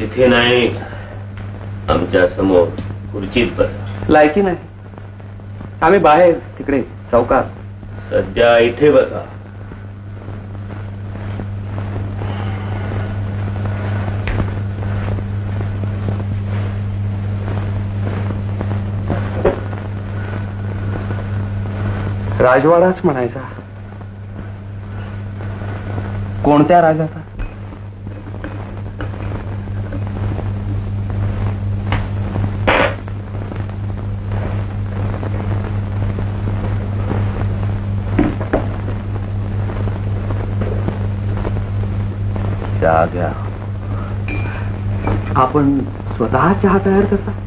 तिथे नाही. आमच्यासमोर खुर्चीत बसा. लायकी नाही. आम्ही बाहेर तिकडे चौकात. सध्या इथे बसा. राजवाडाच म्हणायचा. कोणत्या राजाचा? चहा गया। आपण स्वतः चहा तयार करता